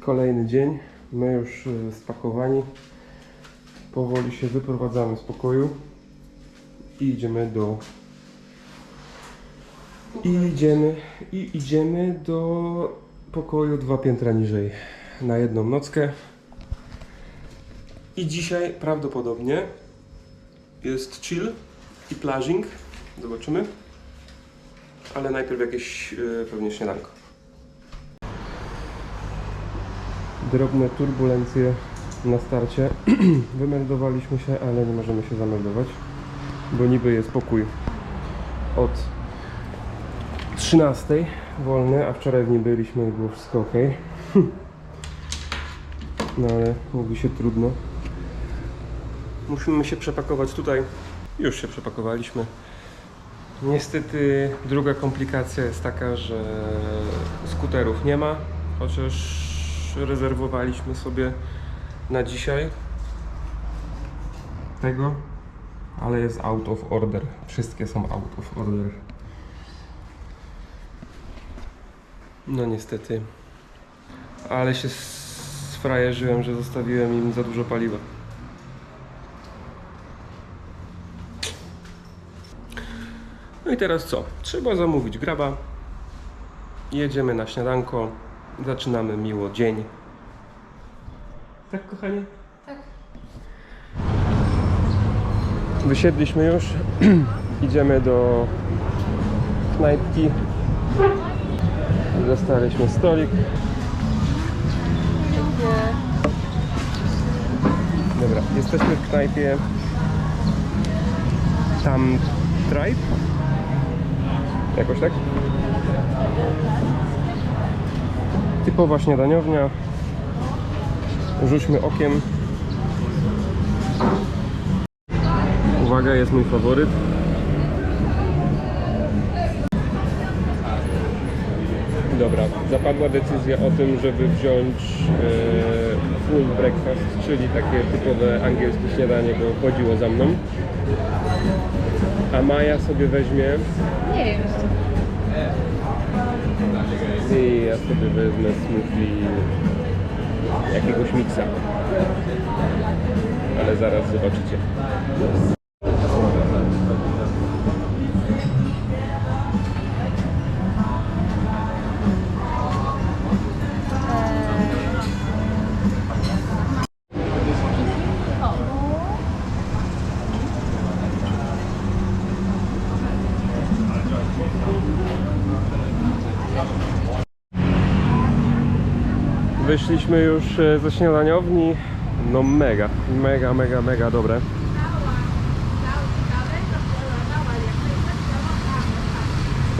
Kolejny dzień. My już y, spakowani. Powoli się wyprowadzamy z pokoju i idziemy do. I idziemy, i idziemy do pokoju dwa piętra niżej na jedną nockę. I dzisiaj prawdopodobnie jest chill i plażing. Zobaczymy. Ale najpierw jakieś yy, pewnie śniadanko. Drobne turbulencje na starcie. Wymeldowaliśmy się, ale nie możemy się zameldować, bo niby jest pokój od 13 wolny, a wczoraj w nim byliśmy i było wszystko ok. No ale mówi się trudno. Musimy się przepakować tutaj. Już się przepakowaliśmy. Niestety druga komplikacja jest taka, że skuterów nie ma, chociaż rezerwowaliśmy sobie na dzisiaj tego, ale jest out of order. Wszystkie są out of order. No niestety. Ale się sfrajerzyłem, że zostawiłem im za dużo paliwa. No i teraz co? Trzeba zamówić graba. Jedziemy na śniadanko. Zaczynamy miło dzień. Tak, kochanie? Tak. Wysiedliśmy już. Idziemy do knajpki. Dostaliśmy stolik. Dobra, jesteśmy w knajpie tam Tribe? Jakoś tak? Typowa śniadaniownia. Rzućmy okiem. Uwaga, jest mój faworyt. Dobra, zapadła decyzja o tym, żeby wziąć e, full breakfast, czyli takie typowe angielskie śniadanie, bo chodziło za mną. A Maja sobie weźmie Nie wiem. I ja sobie wezmę smoothie jakiegoś miksa. Ale zaraz zobaczycie. Wyszliśmy już e, ze śniadaniowni. No mega, mega, mega, mega dobre.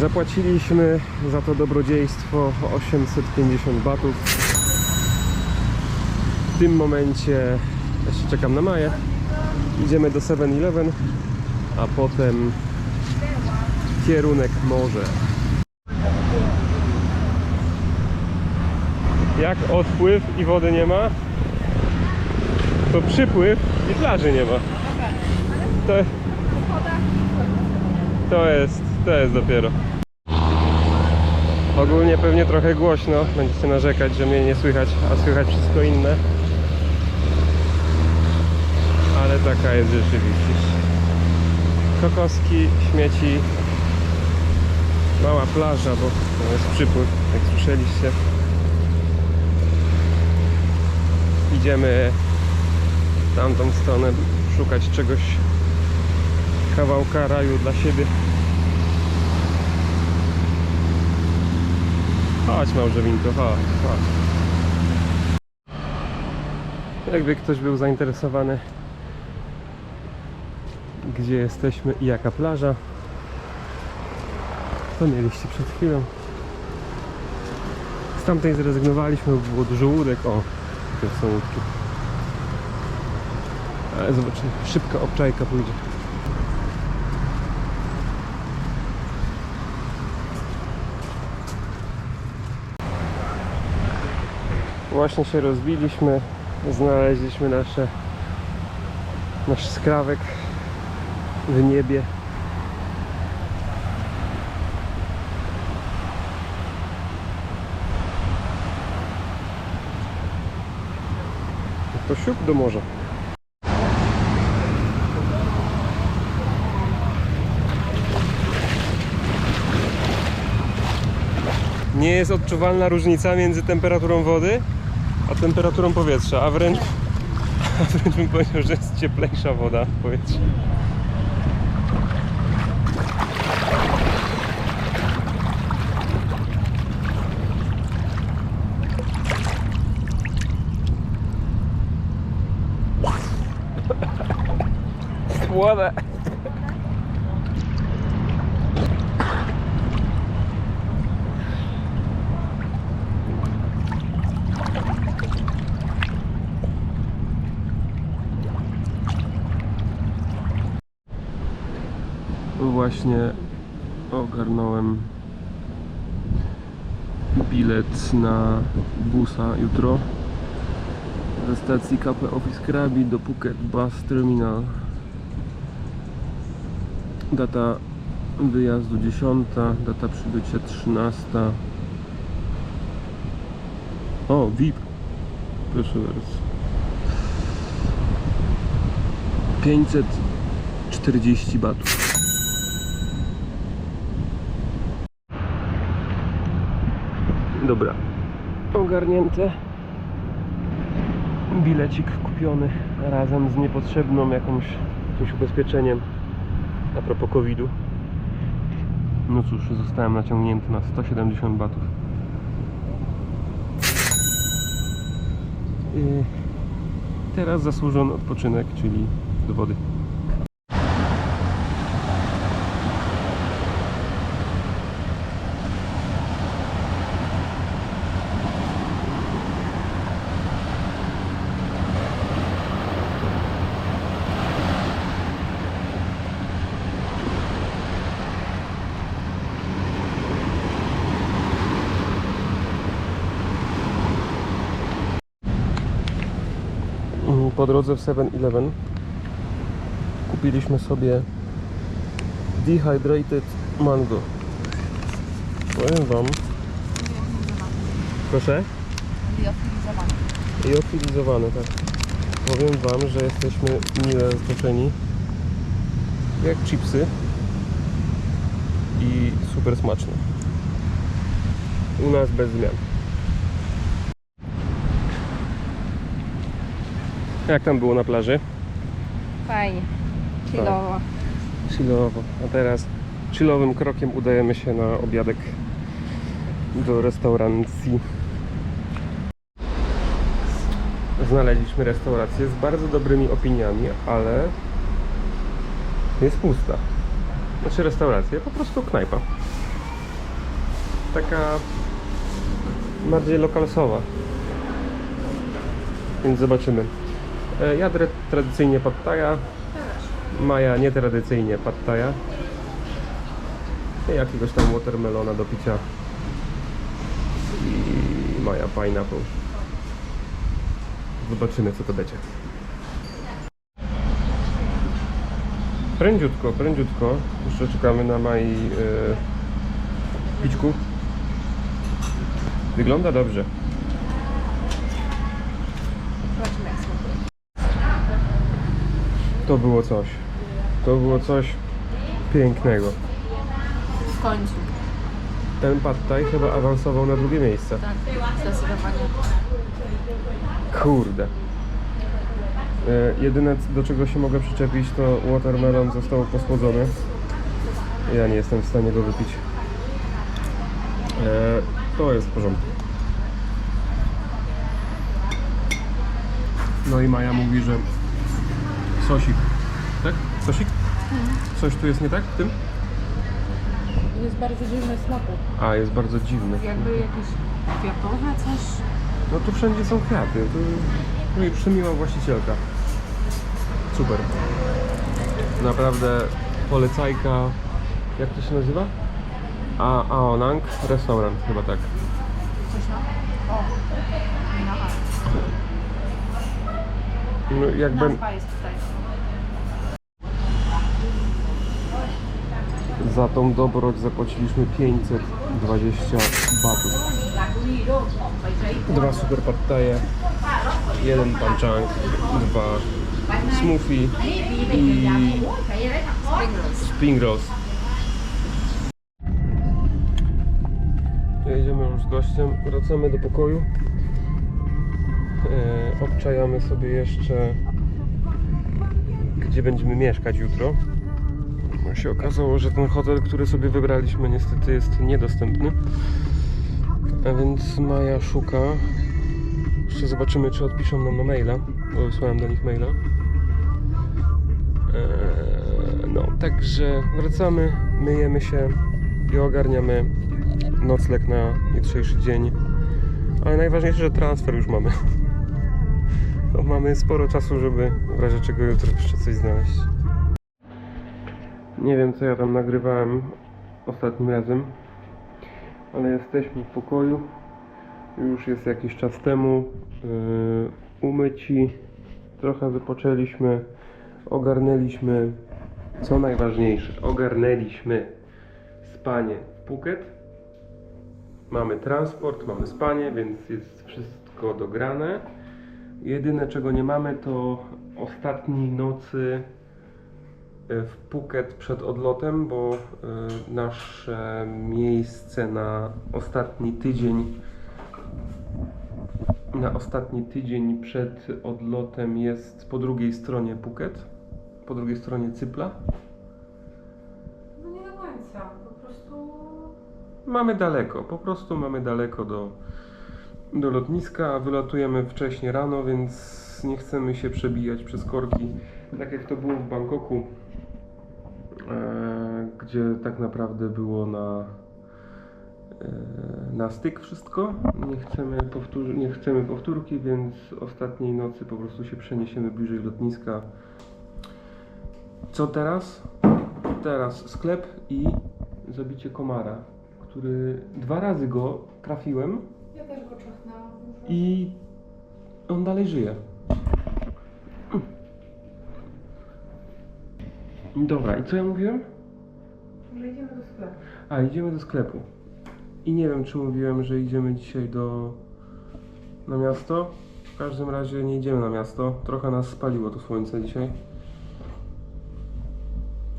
Zapłaciliśmy za to dobrodziejstwo 850 batów. W tym momencie jeszcze czekam na Maję. Idziemy do 7-Eleven, a potem kierunek morze. Jak odpływ i wody nie ma, to przypływ i plaży nie ma. To, to jest, to jest dopiero. Ogólnie pewnie trochę głośno, będziecie narzekać, że mnie nie słychać, a słychać wszystko inne. Ale taka jest rzeczywistość. Kokoski, śmieci, mała plaża, bo to jest przypływ, jak słyszeliście. Idziemy w tamtą stronę szukać czegoś kawałka raju dla siebie. Chodź małżowinko, chodź, chodź. Jakby ktoś był zainteresowany gdzie jesteśmy i jaka plaża to mieliście przed chwilą. Z tamtej zrezygnowaliśmy, bo było dużo łódek o te są. Ale zobaczymy, szybka obczajka pójdzie. Właśnie się rozbiliśmy, znaleźliśmy nasze nasz skrawek w niebie. To siup do morza. Nie jest odczuwalna różnica między temperaturą wody a temperaturą powietrza, a wręcz, a wręcz bym powiedział, że jest cieplejsza woda w powietrzu. Wodę. Właśnie ogarnąłem bilet na busa jutro ze stacji KP Office Krabi do Phuket Bus Terminal. Data wyjazdu 10, data przybycia 13. O, VIP. Proszę bardzo. 540 batów. Dobra. Ogarnięte. Bilecik kupiony razem z niepotrzebną jakąś, jakimś ubezpieczeniem a propos COVID-u. No cóż, zostałem naciągnięty na 170 batów. I teraz zasłużony odpoczynek, czyli do wody. Po drodze w 7-Eleven kupiliśmy sobie dehydrated mango. Powiem wam. Proszę? I ofilizowane, tak. Powiem wam, że jesteśmy mile zaskoczeni. Jak chipsy. I super smaczne. U nas bez zmian. Jak tam było na plaży? Fajnie. Chillowo. Chillowo. A teraz chillowym krokiem udajemy się na obiadek do restauracji. Znaleźliśmy restaurację z bardzo dobrymi opiniami, ale jest pusta. Znaczy restauracja, po prostu knajpa. Taka bardziej lokalsowa. Więc zobaczymy. E, Jadę tradycyjnie pad thai'a, Maja nietradycyjnie pad thai'a. I jakiegoś tam watermelona do picia. I Maja pineapple. Zobaczymy co to będzie. Prędziutko, prędziutko. Jeszcze czekamy na Mai yy, pićku. Wygląda dobrze. Zobaczymy jak smakuje. To było coś. To było coś pięknego. W końcu. Ten pad thai chyba awansował na drugie miejsce. Tak, zdecydowanie. Kurde. E, jedyne do czego się mogę przyczepić to watermelon został posłodzony. Ja nie jestem w stanie go wypić. E, to jest w porządku. No i Maja mówi, że sosik. Tak? Sosik? Coś tu jest nie tak w tym? Jest bardzo dziwny smaku. A, jest bardzo dziwny. Jakby jakieś kwiatowe coś. No tu wszędzie są kwiaty. Tu no i przymiła właścicielka. Super. Naprawdę polecajka. Jak to się nazywa? A Aonang Restaurant, chyba tak. Coś na... O. Aha. No jakby Nazwa jest tutaj. Za tą dobroć zapłaciliśmy 520 batów. Dwa super pattaje, jeden panchang, dwa smoothie i spring rolls. Jedziemy już z gościem, wracamy do pokoju. E, obczajamy sobie jeszcze, gdzie będziemy mieszkać jutro. Się okazało, że ten hotel, który sobie wybraliśmy, niestety jest niedostępny. A więc Maja szuka. Jeszcze zobaczymy, czy odpiszą nam na maila, bo wysłałem do nich maila. Eee, no, także wracamy, myjemy się i ogarniamy nocleg na jutrzejszy dzień. Ale najważniejsze, że transfer już mamy. To mamy sporo czasu, żeby w razie czego jutro jeszcze coś znaleźć. Nie wiem, co ja tam nagrywałem ostatnim razem, ale jesteśmy w pokoju. Już jest jakiś czas temu. Yy, umyci, trochę wypoczęliśmy, ogarnęliśmy, co najważniejsze, ogarnęliśmy spanie w Phuket. Mamy transport, mamy spanie, więc jest wszystko dograne. Jedyne czego nie mamy to ostatniej nocy w Phuket przed odlotem, bo e, nasze miejsce na ostatni tydzień na ostatni tydzień przed odlotem jest po drugiej stronie Phuket, po drugiej stronie Cypla. No nie do końca, po prostu... Mamy daleko, po prostu mamy daleko do, do lotniska, wylatujemy wcześnie rano, więc nie chcemy się przebijać przez korki, tak jak to było w Bangkoku, e, gdzie tak naprawdę było na, e, na styk wszystko. Nie chcemy, powtór- nie chcemy powtórki, więc ostatniej nocy po prostu się przeniesiemy bliżej lotniska. Co teraz? Teraz sklep i zabicie komara, który dwa razy go trafiłem Ja też go czechnęłam. i on dalej żyje. Dobra, i co ja mówiłem? Że idziemy do sklepu. A, idziemy do sklepu. I nie wiem, czy mówiłem, że idziemy dzisiaj do... na miasto. W każdym razie nie idziemy na miasto. Trochę nas spaliło to słońce dzisiaj.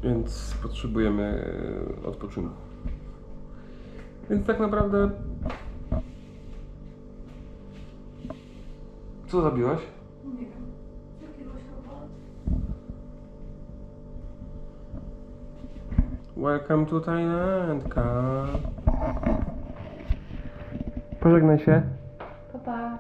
Więc potrzebujemy e, odpoczynku. Więc tak naprawdę... Co zabiłaś? Nie wiem. Jakiegoś robota. Welcome to Thailand, Pożegnaj się. Pa, pa.